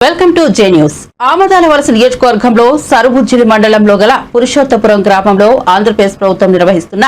Welcome to J news. Amadalavalasa నియోజకవర్గంలో సరుబుజ్జిలి మండలంలో గల పురుషోత్తపురం గ్రామంలో ఆంధ్రప్రదేశ్ ప్రభుత్వం నిర్వహిస్తున్న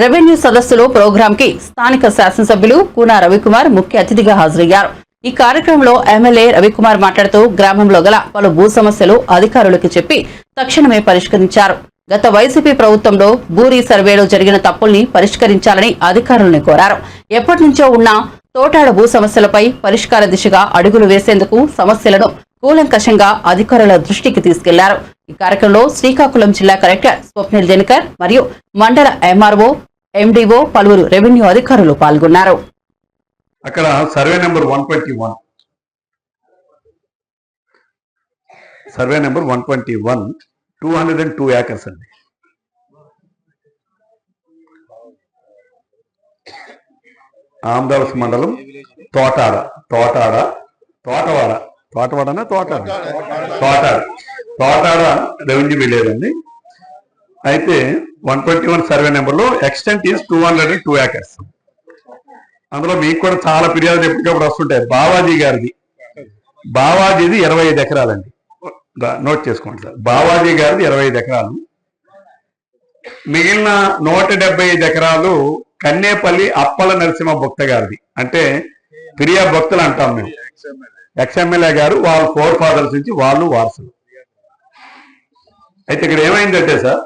రెవెన్యూ సదస్సులో ప్రోగ్రాం కి స్థానిక శాసనసభ్యులు కూనా రవికుమార్ ముఖ్య అతిథిగా హాజరయ్యారు. ఈ కార్యక్రమంలో ఎమ్మెల్యే రవికుమార్ మాట్లాడుతూ గ్రామంలో గల పలు భూ సమస్యలు అధికారులకు చెప్పి తక్షణమే పరిష్కరించారు. గత వైసీపీ ప్రభుత్వంలో భూ సర్వేలో జరిగిన తప్పుల్ని పరిష్కరించాలని అధికారులను కోరారు. ఎప్పటి నుంచో ఉన్న తోటాడ భూ సమస్యలపై పరిష్కార దిశగా అడుగులు వేసేందుకు సమస్యలను కూలంకషంగా అధికారుల దృష్టికి తీసుకెళ్ళారు. ఈ కార్యక్రమంలో శ్రీకాకుళం జిల్లా కలెక్టర్ స్వప్నిల్ దినకర్ మరియు మండల ఎంఆర్ఓ ఎండీఓ పలువురు రెవెన్యూ అధికారులు పాల్గొన్నారు. అక్కడ survey number one twenty one. Survey number one twenty one two hundred and two acres అండి. ఆంధ్రవస్ మండలం తోటాడ. తోటాడ. తోటవాడ. తోటవాడనా? తోటాడ తోటాడ. తోటాడ రెవెన్యూ విలేజ్ అండి అయితే వన్ ట్వంటీ వన్ సర్వే నెంబర్లో extent is two hundred and two acres. అందులో మీకు కూడా చాలా ఫిర్యాదులు ఎప్పటికప్పుడు వస్తుంటాయి. బావాజీ గారిది. బావాజీది ఇరవై ఐదు ఎకరాలండి. నోట్ చేసుకోండి సార్. బావాజీ గారిది ఇరవై ఐదు ఎకరాలు. మిగిలిన నూట డెబ్బై ఐదు ఎకరాలు కన్నేపల్లి అప్పల నరసింహ భక్త గారిది. అంటే ఫిర్యా భక్తులు అంటాం మేము. ఎక్స్ఎమ్మెల్యే గారు వాళ్ళ ఫోర్ ఫాదర్స్ నుంచి వాళ్ళు వారసులు. అయితే ఇక్కడ ఏమైందంటే సార్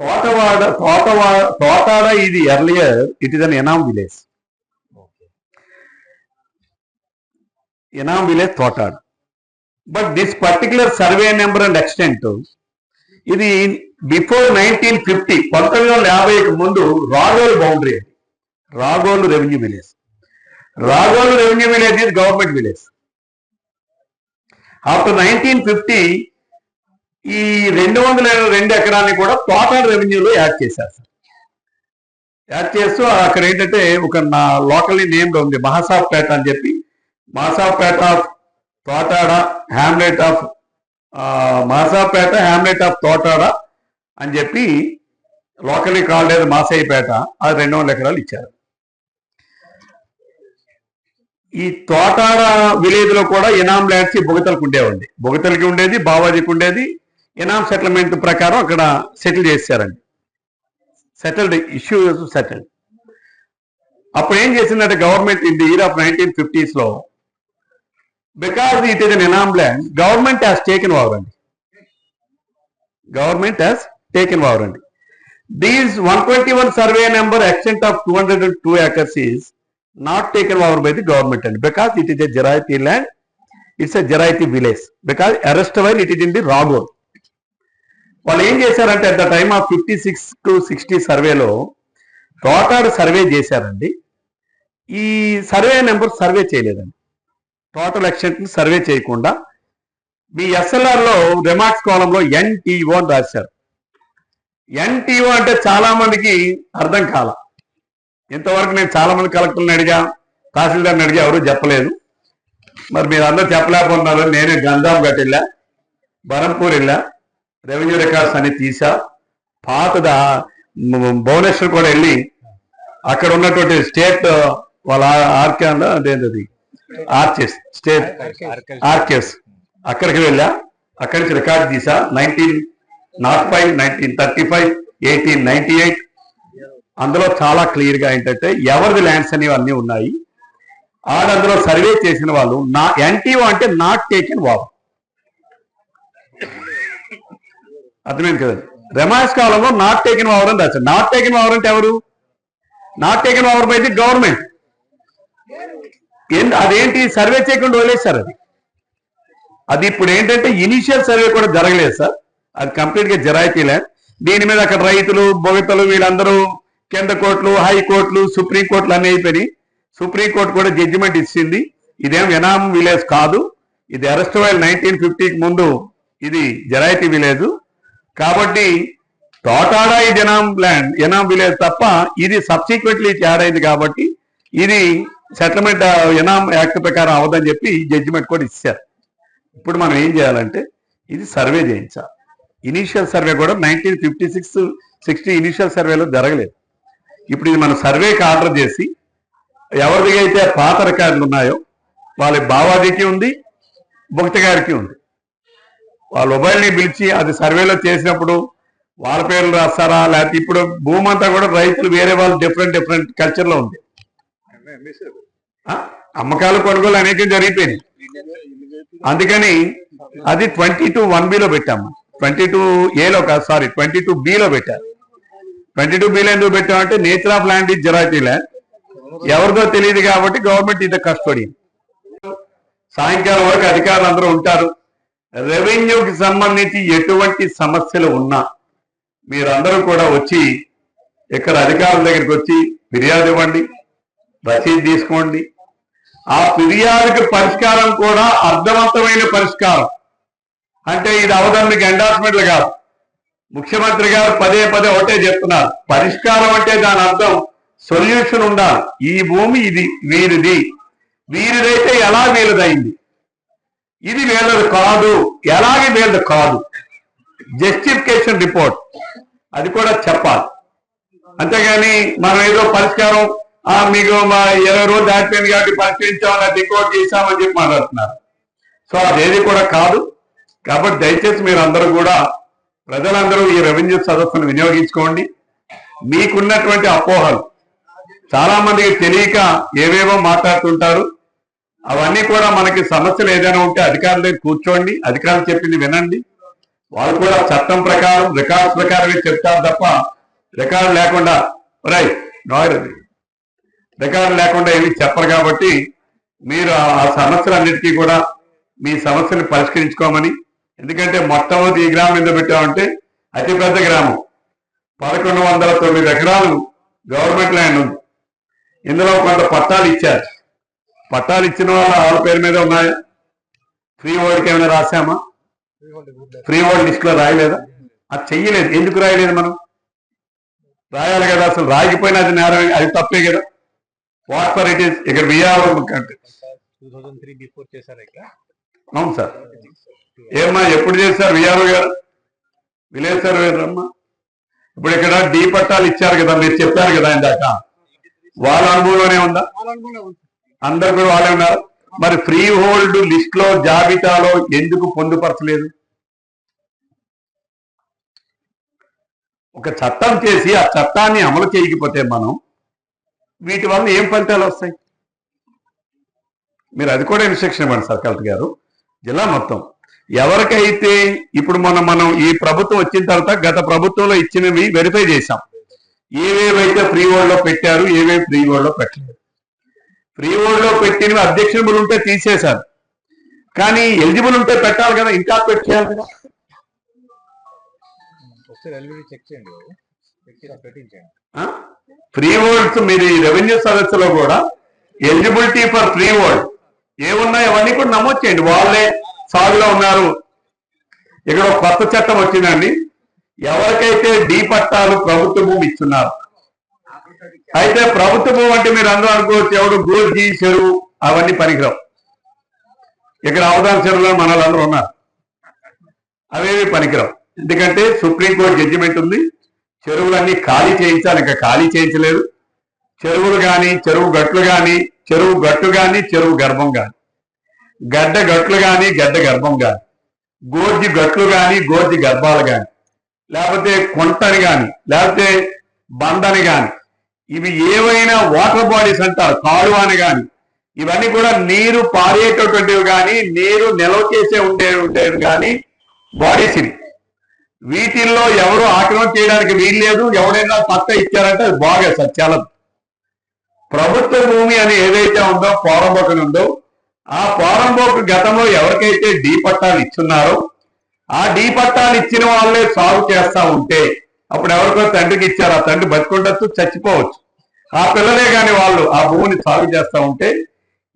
తోటవాడ తోటవాడ తోటాడ ఇది earlier it is an Inam village Inam village Thotada. But this particular survey number and extent ఇది బిఫోర్ నైన్టీన్ ఫిఫ్టీ పంతొమ్మిది వందల యాభైకి ముందు రాగోలు బౌండరీ అది. Ragolu revenue village Ragolu revenue village ఇది government village after nineteen fifty ఈ రెండు వందల రెండు ఎకరాన్ని కూడా టోటల్ రెవెన్యూలో యాడ్ చేశారు. సార్ యాడ్ చేస్తూ అక్కడ ఏంటంటే ఒక నా లోకల్లీ నేమ్డ్ ఉంది మహాసాబ్పేట అని చెప్పి. Mahasabpeta of Thotada hamlet of Masapeta hamlet of Thotada అని చెప్పి లోకలీ కాల్డ్ ఏది మాసయ్యపేట అది రెండు వందల ఎకరాలు ఇచ్చారు. ఈ తోటాడ విలేజ్లో కూడా ఇనామ్ ల్యాండ్స్ బొగతలకు ఉండేవండి. బొగతలకి ఉండేది బావాజీకి ఉండేది. ఇనామ్ సెటిల్మెంట్ ప్రకారం అక్కడ సెటిల్ చేశారండి సెటిల్డ్ ఇష్యూ సెటిల్డ్ అప్పుడు ఏం చేసిందంటే government in the year of nineteen ఫిఫ్టీస్లో because it is an inam land government has taken over అండి గవర్నమెంట్ హ్యాస్ టేకెన్ ఓవర్ అండి this one twenty one survey number extent of two hundred and two acres is not taken over by the government అండి because it is a జరాయితీ land it's a జరాయితీ village because arrest while it is in the Ragol వాళ్ళు ఏం చేశారంటే at the time of fifty six to sixty సర్వేలో రోటార్ survey చేశారండి. ఈ survey number survey చేయలేదండి. టోటల్ ఎక్స్టెంట్ సర్వే చేయకుండా మీ ఎస్ఎల్ఆర్లో రిమార్క్స్ కాలంలో ఎన్టీఓ అని రాశారు. ఎన్టీఓ అంటే చాలామందికి అర్థం కాల. ఇంతవరకు నేను చాలామంది కలెక్టర్ని అడిగా తహసీల్దార్ని అడిగా ఎవరు చెప్పలేదు. మరి మీరు అందరూ చెప్పలేకపోతున్నారు. నేనే గంజాం గట్టిల్లా బరంపూర్ వెళ్ళా రెవెన్యూ రికార్డ్స్ అన్ని తీసా. పాతద భువనేశ్వర్ కూడా వెళ్ళి అక్కడ ఉన్నటువంటి స్టేట్ వాళ్ళ ఆర్కే అదేంటది ఆర్చెస్ స్టేట్ ఆర్కెస్ అక్కడికి వెళ్ళా అక్కడి నుంచి రికార్డ్ తీసా nineteen not five nineteen thirty five eighteen ninety eight. అందులో చాలా క్లియర్గా ఏంటంటే ఎవరిది ల్యాండ్స్ అనేవి అన్నీ ఉన్నాయి. ఆడ అందులో సర్వే చేసిన వాళ్ళు నా ఎన్టీఓ అంటే నాట్ టేకెన్ వావ్. అర్థమైంది కదండి రెమాస్ కాలంలో నాట్ టేకెన్ ఓవర్ అని రాశారు. నాట్ టేకెన్ ఓవర్ అంటే ఎవరు? Not taken over by the government. అదేంటి సర్వే చేయకుండా వదిలేశారు? అది అది ఇప్పుడు ఏంటంటే ఇనిషియల్ సర్వే కూడా జరగలేదు సార్. అది కంప్లీట్గా జరాయితీ ల్యాండ్ దీని మీద అక్కడ రైతులు బొగతలు వీళ్ళందరూ కేంద్ర కోర్టులు హైకోర్టులు సుప్రీం కోర్టులు అయిపోయినాయి. సుప్రీం కోర్టు కూడా జడ్జిమెంట్ ఇచ్చింది. ఇదేం ఎనామ్ విలేజ్ కాదు. ఇది అరెస్ట్ వైల్ నైన్టీన్ ఫిఫ్టీకి ముందు ఇది జరాయితీ విలేజ్. కాబట్టి తోటాడా ఇది ఎనామ్ ల్యాండ్ ఎనామ్ విలేజ్ తప్ప ఇది సబ్సిక్వెంట్లీ యాడ్ అయింది కాబట్టి ఇది సెటిల్మెంట్ ఎనామ్ యాక్ట్ ప్రకారం అవదని చెప్పి జడ్జిమెంట్ కూడా ఇచ్చారు. ఇప్పుడు మనం ఏం చేయాలంటే ఇది సర్వే చేయించాలి. ఇనీషియల్ సర్వే కూడా nineteen fifty six sixty initial సర్వేలో జరగలేదు. ఇప్పుడు ఇది మనం సర్వేకి ఆర్డర్ చేసి ఎవరిది అయితే పాత రికార్డులు ఉన్నాయో వాళ్ళ బావాజీకి ఉంది భక్తి గారికి ఉంది. వాళ్ళ మొబైల్ని పిలిచి అది సర్వేలో చేసినప్పుడు వాళ్ళ పేర్లు రాస్తారా? లేకపోతే ఇప్పుడు భూమంతా కూడా రైతులు వేరే వాళ్ళు డిఫరెంట్ డిఫరెంట్ కల్చర్లో ఉంది. అమ్మకాలు కొనుగోలు అనేకం జరిగిపోయినాయి. అందుకని అది ట్వంటీ టూ వన్ బిలో పెట్టాము ట్వంటీ టూ ఏలో కాదు సారీ ట్వంటీ టూ బిలో పెట్టారు. ట్వంటీ టూ బిలో ఎందుకు పెట్టామంటే నేచర్ ఆఫ్ ల్యాండ్ ఇస్ జరాయితీ ల్యాండ్. ఎవరిదో తెలియదు కాబట్టి గవర్నమెంట్ ఇంత కస్టడీ సాయంకాలం వరకు అధికారులు అందరూ ఉంటారు. రెవెన్యూకి సంబంధించి ఎటువంటి సమస్యలు ఉన్నా మీరందరూ కూడా వచ్చి ఇక్కడ అధికారుల దగ్గరికి వచ్చి ఫిర్యాదు ఇవ్వండి. రసీదు తీసుకోండి. ఆ ఫిర్యాదుకి పరిష్కారం కూడా అర్థవంతమైన పరిష్కారం. అంటే ఇది అవదాన్ని మీకు ఎండార్స్మెంట్లు కాదు. ముఖ్యమంత్రి గారు పదే పదే ఒకటే చెప్తున్నారు. పరిష్కారం అంటే దాని అర్థం సొల్యూషన్ ఉండాలి. ఈ భూమి ఇది వీరిది. వీరిదైతే ఎలా వీరిదైంది ఇది వీళ్ళది కాదు. ఎలాగే వీళ్ళది కాదు. Justification report. అది కూడా చెప్పాలి. అంతేగాని మనం ఏదో పరిష్కారం ఆ మీకు మా ఇరవై రోజులు దాటిపోయింది కాబట్టి పరిష్కరించామని అది ఇంకోటి చేశామని చెప్పి మాట్లాడుతున్నారు. సో అదేది కూడా కాదు. కాబట్టి దయచేసి మీరు అందరూ కూడా ప్రజలందరూ ఈ రెవెన్యూ సదస్సును వినియోగించుకోండి. మీకున్నటువంటి అపోహలు చాలా మందికి తెలియక ఏవేవో మాట్లాడుతుంటారు. అవన్నీ కూడా మనకి సమస్యలు ఏదైనా ఉంటే అధికారుల దగ్గర కూర్చోండి. అధికారులు చెప్పింది వినండి. వాళ్ళు కూడా చట్టం ప్రకారం రికార్డ్స్ ప్రకారమే చెప్తారు తప్ప రికార్డు లేకుండా రై నాయరది రికార్డు లేకుండా ఏమి చెప్పరు కాబట్టి మీరు ఆ సమస్యలన్నిటికీ కూడా మీ సమస్యను పరిష్కరించుకోమని. ఎందుకంటే మొట్టమొదటి ఈ గ్రామం ఎందుకు పెట్టామంటే అతిపెద్ద గ్రామం. పదకొండు వందల తొమ్మిది ఎకరాలు గవర్నమెంట్ ల్యాండ్ ఉంది. ఇందులో కొంత పట్టాలు ఇచ్చారు. పట్టాలు ఇచ్చిన వాళ్ళ వాళ్ళ పేరు మీద ఉన్నాయా? ఫ్రీ హోల్డ్కి ఏమైనా రాసామా ఫ్రీ హోల్డ్ లిస్ట్లో రాయలేదా? అది చెయ్యలేదు. ఎందుకు రాయలేదు మనం? రాయాలి కదా అసలు. రాయకపోయినా అది నేరం అది తప్పే కదా. వాట్ ఫర్ ఇట్ ఈస్ ఇక్కడ ఇక్కడ? అవును సార్. ఏమ్మా ఎప్పుడు చేశారు? విఆర్ఓ గారు విలేజ్ సర్వేర్ అమ్మా ఇప్పుడు ఇక్కడ డీ పట్టాలు ఇచ్చారు కదా మీరు చెప్పారు కదా ఇందాక. వాళ్ళ అనుభవంలోనే ఉందా? అందరు కూడా వాళ్ళే ఉన్నారు. మరి ఫ్రీ హోల్డ్ లిస్ట్లో జాబితాలో ఎందుకు పొందుపరచలేదు? ఒక చట్టం చేసి ఆ చట్టాన్ని అమలు చేయకపోతే మనం వీటి వల్ల ఏం ఫలితాలు వస్తాయి? మీరు అది కూడా ఇన్స్ట్రక్షన్ ఇవ్వండి సార్ కలెక్టర్ గారు. జిల్లా మొత్తం. ఎవరికైతే ఇప్పుడు మనం మనం ఈ ప్రభుత్వం వచ్చిన తర్వాత గత ప్రభుత్వంలో ఇచ్చినవి వెరిఫై చేశాం. ఏవేవైతే ఫ్రీ లో పెట్టారు ఏవేవి ఫ్రీ లో పెట్టలేదు. ఫ్రీ లో పెట్టినవి అధ్యక్షులు ఉంటే తీసేశారు. కానీ ఎలిజిబుల్ ఉంటే పెట్టాలి కదా ఇంకా పెట్టేయాలి కదా. ఒకసారి చెక్ చేయండి పెట్టించండి ఫ్రీ హోల్డ్స్ మీరు ఈ రెవెన్యూ సదస్సులో కూడా ఎలిజిబిలిటీ ఫర్ ఫ్రీ హోల్డ్ ఏమున్నాయి అవన్నీ కూడా నమోదు చేయండి. వాళ్ళే సాగులో ఉన్నారు. ఇక్కడ కొత్త చట్టం వచ్చిందండి. ఎవరికైతే డీ పట్టాలు ప్రభుత్వ భూమి ఇస్తున్నారు? అయితే ప్రభుత్వ భూమి అంటే మీరు అందరూ అనుకోవచ్చు ఎవడు గోజీ చెరువు అవన్నీ పనికిరావు ఇక్కడ అవధాన చెరువులో మన వాళ్ళందరూ ఉన్నారు. అవేవి పనికిరావు ఎందుకంటే సుప్రీంకోర్టు జడ్జిమెంట్ ఉంది. చెరువులన్నీ ఖాళీ చేయించాలి. ఇంకా ఖాళీ చేయించలేదు. చెరువులు కానీ చెరువు గట్లు కానీ చెరువు గట్టు కానీ చెరువు గర్భం కానీ గడ్డ గట్లు కానీ గడ్డ గర్భం కానీ గోర్జి గట్లు కానీ గోర్జి గర్భాలు కానీ లేకపోతే కొంటని కానీ లేకపోతే బండని కానీ ఇవి ఏవైనా వాటర్ బాడీస్ అంటారు కాలువ అని కానీ ఇవన్నీ కూడా నీరు పారేటటువంటివి కానీ నీరు నిల్వ చేసే ఉండే ఉండేవి కానీ బాడీస్ ఇవి. వీటిల్లో ఎవరు ఆక్రమణ చేయడానికి వీల్లేదు ఎవరైనా పక్క ఇచ్చారంటే అది బాగా సత్యాలం. ప్రభుత్వ భూమి అని ఏదైతే ఉందో పోరంబోకని ఉందో ఆ పోరంబోకు గతంలో ఎవరికైతే డీ పట్టాలు ఇచ్చున్నారో ఆ డీ పట్టాలు ఇచ్చిన వాళ్ళే సాగు చేస్తా ఉంటే అప్పుడు ఎవరికో తండ్రికి ఇచ్చారు ఆ తండ్రి బతికుండొచ్చు చచ్చిపోవచ్చు. ఆ పిల్లలే కాని వాళ్ళు ఆ భూమిని సాగు చేస్తా ఉంటే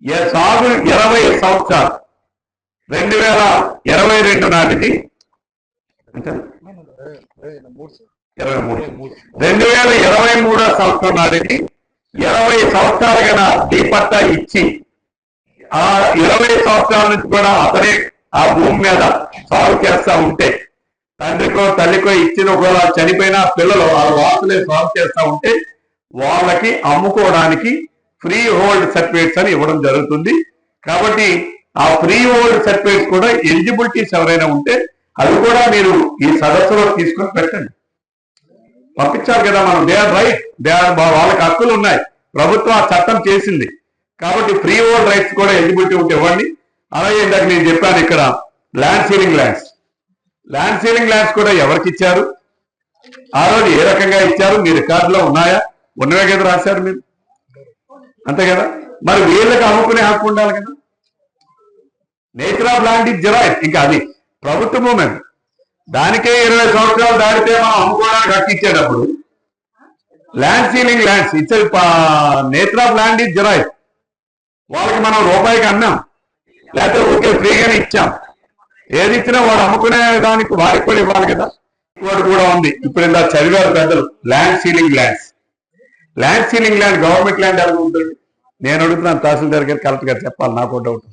ఏ సాగు ఇరవై సంవత్సరాలు రెండు వేల ఇరవై రెండు నాటికి అంటే ఇరవై మూడు రెండు వేల ఇరవై మూడో సంవత్సరం నాటికి ఇరవై సంవత్సరాలుగా కన్నా పట్టా ఇచ్చి ఆ ఇరవై సంవత్సరాల నుంచి కూడా అతనే ఆ భూమి మీద సాగు చేస్తా ఉంటే తండ్రికో తల్లికో ఇచ్చిన ఒకవేళ చనిపోయిన పిల్లలు ఆ వాసులే సాగు చేస్తా ఉంటే వాళ్ళకి అమ్ముకోవడానికి ఫ్రీ హోల్డ్ సర్టిఫికేట్స్ అని ఇవ్వడం జరుగుతుంది. కాబట్టి ఆ ఫ్రీ ఓల్డ్ సర్టిఫికేట్స్ కూడా ఎలిజిబిలిటీస్ ఎవరైనా ఉంటే అవి కూడా మీరు ఈ సదస్సులో తీసుకొని పెట్టండి. పంపించాలి కదా మనం. They are right they are వాళ్ళకి హక్కులు ఉన్నాయి. ప్రభుత్వం ఆ చట్టం చేసింది. కాబట్టి ఫ్రీ ఓల్డ్ రైట్స్ కూడా ఎలిజిబిలిటీ ఉంటే ఇవ్వండి. అలాగే ఇందాక నేను చెప్పాను ఇక్కడ land ceiling lands land ceiling lands కూడా ఎవరికి ఇచ్చారు? ఆ రోజు ఏ రకంగా ఇచ్చారు? మీ రికార్డులో ఉన్నాయా? ఉన్నవే కదా రాశారు మీరు. అంతే కదా? మరి వీళ్ళకి అమ్ముకునే హక్కు ఉండాలి కదా. నేచర్ ఆఫ్ ల్యాండ్ ఇస్ జరాయిట్ ఇంకా అది ప్రభుత్వ మేము. దానికే ఇరవై సంవత్సరాలు దాటితే మనం అమ్ముకోవడానికి హక్కు ఇచ్చేటప్పుడు. ల్యాండ్ సీలింగ్ ల్యాండ్స్ ఇచ్చే నేచర్ ఆఫ్ ల్యాండ్ ఇస్ జరాయిట్ వాళ్ళకి మనం రూపాయికి అన్నాం. లేకపోతే ఊరికే ఫ్రీగానే ఇచ్చాం. ఏది ఇచ్చినా వాడు అమ్ముకునే దానికి వారికి కూడా ఇవ్వాలి కదా. వాడు కూడా ఉంది. ఇప్పుడు ఇలా చదివారు పెద్దలు. Land ceiling lands land ceiling land government land ఎలా ఉంటుంది? నేను అడుగుతున్నాను తహసీల్దార్ గారు కలెక్టర్ గారు చెప్పాలి నాకు doubt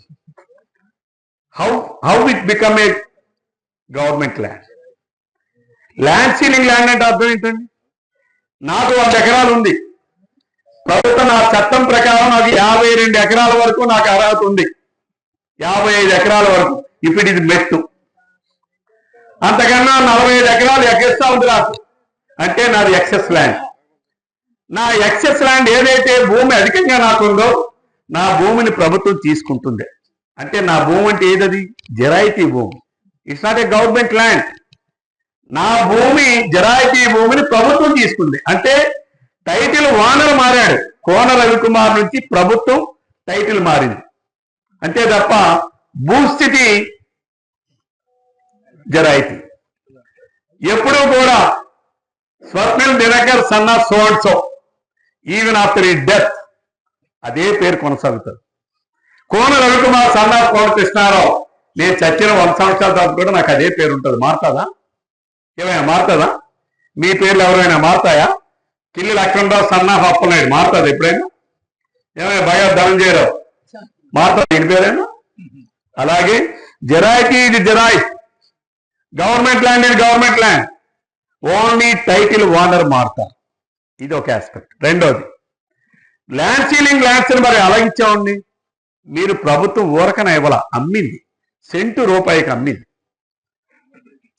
how how it become a government land. Land ceiling land అంటే అర్థం ఏంటండి? నాకు వంద ఎకరాలు ఉంది. ప్రభుత్వం నా చట్టం ప్రకారం నాకు యాభై రెండు ఎకరాల వరకు నాకు అర్హత ఉంది. యాభై ఐదు ఎకరాల వరకు. ఇప్పుడు ఇది మెట్టు. అంతకన్నా నలభై ఐదు ఎకరాలు ఎక్కిస్తా ఉంది నాకు. అంటే నాది ఎక్సెస్ ల్యాండ్. నా ఎక్సెస్ ల్యాండ్ ఏదైతే భూమి అధికంగా నాకుందో నా భూమిని ప్రభుత్వం తీసుకుంటుంది. అంటే నా భూమి అంటే ఏదది? జరాయితీ భూమి. It's not a government land నా భూమి జరాయితీ భూమిని ప్రభుత్వం తీసుకుంది. అంటే టైటిల్ వానర్ మారాడు. కోన రవికుమార్ నుంచి ప్రభుత్వం టైటిల్ మారింది. అంతే తప్ప భూస్థితి జరాయితీ. ఎప్పుడూ కూడా స్వప్నిల్ దినకర్ సన్న సోల్సో ఈవెన్ ఆఫ్టర్ ఈ డెత్ అదే పేరు కొనసాగుతుంది. కోన రవికుమార్ సన్న కోన కృష్ణారావు నేను చచ్చిన వంద సంవత్సరాల తర్వాత కూడా నాకు అదే పేరు ఉంటుంది. మారుతుందా? ఏమైనా మారుతుందా? మీ పేర్లు ఎవరైనా మారుతాయా? కిల్లి లక్ష్మణరావు సన్నా అప్పలనాయుడు మారుతుంది ఎప్పుడైనా? ఏమైనా భయ ధనంజయరావు మారుతుంది? దీని పేరేనా? అలాగే జరాయికి ఇది జరాయి. గవర్నమెంట్ ల్యాండ్ ఇది government land. Only title owner మారుతారు. ఇది ఒక ఆస్పెక్ట్ రెండోది ల్యాండ్ సీలింగ్ ల్యాండ్స్ మరి అలాగిచ్చామండి మీరు ప్రభుత్వం ఊరకన ఇవ్వాల? అమ్మింది. సెంటు రూపాయికి అమ్మింది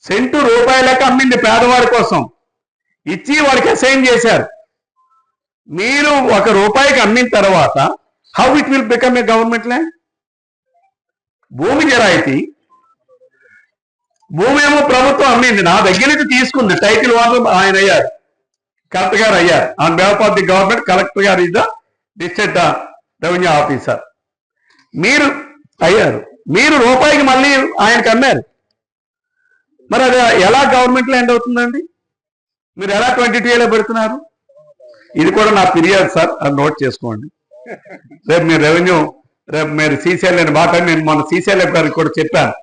సెంటు రూపాయలకు అమ్మింది పేదవాడి కోసం. ఇచ్చి వాడికి అసైన్ చేశారు. మీరు ఒక రూపాయికి అమ్మిన తర్వాత how it will become a government land భూమి జరాయితీ భూమి ఏమో ప్రభుత్వం అమ్మింది. నా దగ్గర నుంచి తీసుకుంది. టైటిల్ వాళ్ళు ఆయన అయ్యారు. కలెక్టర్ గారు అయ్యారు. On behalf of the government collector గారు is the district revenue officer మీరు అయ్యారు. మీరు రూపాయికి మళ్ళీ ఆయనకు అమ్మారు. మరి అది ఎలా గవర్నమెంట్ ల్యాండ్ అవుతుందండి? మీరు ఎలా ట్వంటీ టూలో పెడుతున్నారు? ఇది కూడా నా ఫిర్యాదు సార్ అది నోట్ చేసుకోండి. రేపు మీరు రెవెన్యూ రేపు మీరు సీసీఎల్ఏని మాట నేను మొన్న సీసీఎల్ఏ గారికి కూడా చెప్పాను.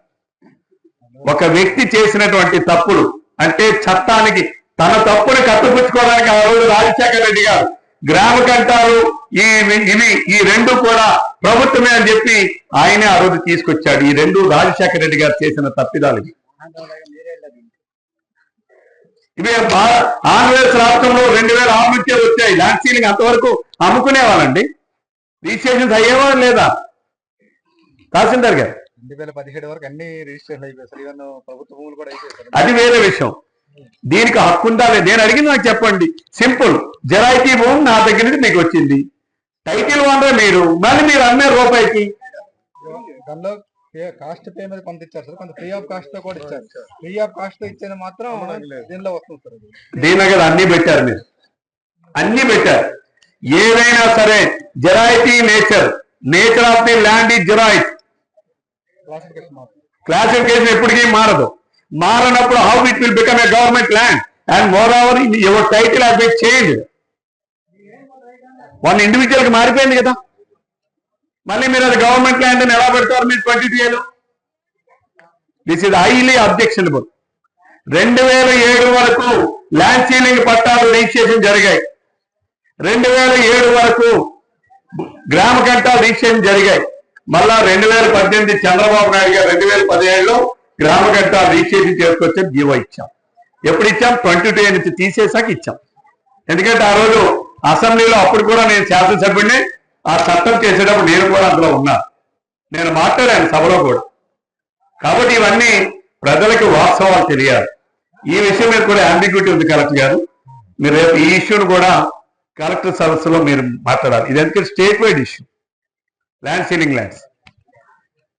ఒక వ్యక్తి చేసినటువంటి తప్పులు అంటే చట్టానికి తన తప్పుని కట్టుపుచ్చుకోవడానికి ఆ రోజు రాజశేఖర రెడ్డి గారు గ్రామ కంటారు ఈ ఇవి ఈ రెండు కూడా ప్రభుత్వమే అని చెప్పి ఆయనే ఆ రోజు తీసుకొచ్చాడు. ఈ రెండు రాజశేఖర రెడ్డి గారు చేసిన తప్పిదాలు ఇవి. ఇవి ఆంధ్రప్రదేశ్ రాష్ట్రంలో రెండు వేల ఆరు నుంచే వచ్చాయి. ల్యాండ్ సీలింగ్ అంతవరకు అమ్ముకునేవాళ్ళండి రిజిస్ట్రేషన్స్ అయ్యేవారు లేదా? తహసీల్దార్ గారు. రెండు వేల పదిహేడు వరకు అన్ని రిజిస్ట్రేషన్ అయిపోయాయి అది వేరే విషయం. దీనికి హక్కు ఉందా లేదా? నేను అడిగింది నాకు చెప్పండి. సింపుల్. జరాయితీ భూమి నా దగ్గర నుంచి మీకు వచ్చింది. టైటిల్ వనరే మీరు? మళ్ళీ మీరు అమ్మే రూపాయికి. దానిలో కాస్ట్ పే మీద కొంత ఇచ్చారు సార్. కొంత ఫ్రీ ఆఫ్ కాస్ట్తో కూడా ఇచ్చారు. ఫ్రీ ఆఫ్ కాస్ట్తో ఇచ్చేది మాత్రం దీనిలో వస్తుంది సార్. దీని దగ్గర అన్ని పెట్టారు మీరు. అన్ని పెట్టారు. ఏదైనా సరే జరాయితీ nature. Nature of the land ఈ జరాయిట్ క్లాసిఫికేషన్ ఎప్పటికీ మారదు. మారనప్పుడు how it will become a government land and moreover your title has been change one ఇండివిజువల్కి మారిపోయింది కదా. మళ్ళీ మీరు అది గవర్నమెంట్ ల్యాండ్ అని ఎలా పెడతారు మీరు twenty two this is highly objectionable రెండు వేల ఏడు వరకు ల్యాండ్ సీలింగ్ పట్టాలు రిజిస్ట్రేషన్ జరిగాయి. రెండు వేల ఏడు వరకు గ్రామ కంటాలు రిజిస్ట్రేషన్ జరిగాయి. మళ్ళా రెండు వేల పద్దెనిమిది చంద్రబాబు నాయుడు గారు రెండు వేల పదిహేడులో గ్రామ కంటాలు రిజిస్ట్రేషన్ చేసుకొచ్చే జీవో ఇచ్చాం. ఎప్పుడు ఇచ్చాం? ట్వంటీ టూ నుంచి తీసేసాక ఇచ్చాం. ఎందుకంటే ఆ రోజు అసెంబ్లీలో అప్పుడు కూడా నేను శాసనసభ్యుడిని ఆ చట్టం చేసేటప్పుడు నేను కూడా అందులో ఉన్నా. నేను మాట్లాడాను సభలో కూడా. కాబట్టి ఇవన్నీ ప్రజలకు వాస్తవాలు తెలియాలి. ఈ విషయం మీద కూడా అంబిగ్యూటీ ఉంది కలెక్టర్ గారు. మీరు రేపు ఈ ఇష్యూను కూడా కలెక్టర్ సదస్సులో మీరు మాట్లాడాలి. ఇది ఎందుకంటే statewide issue land ceiling lands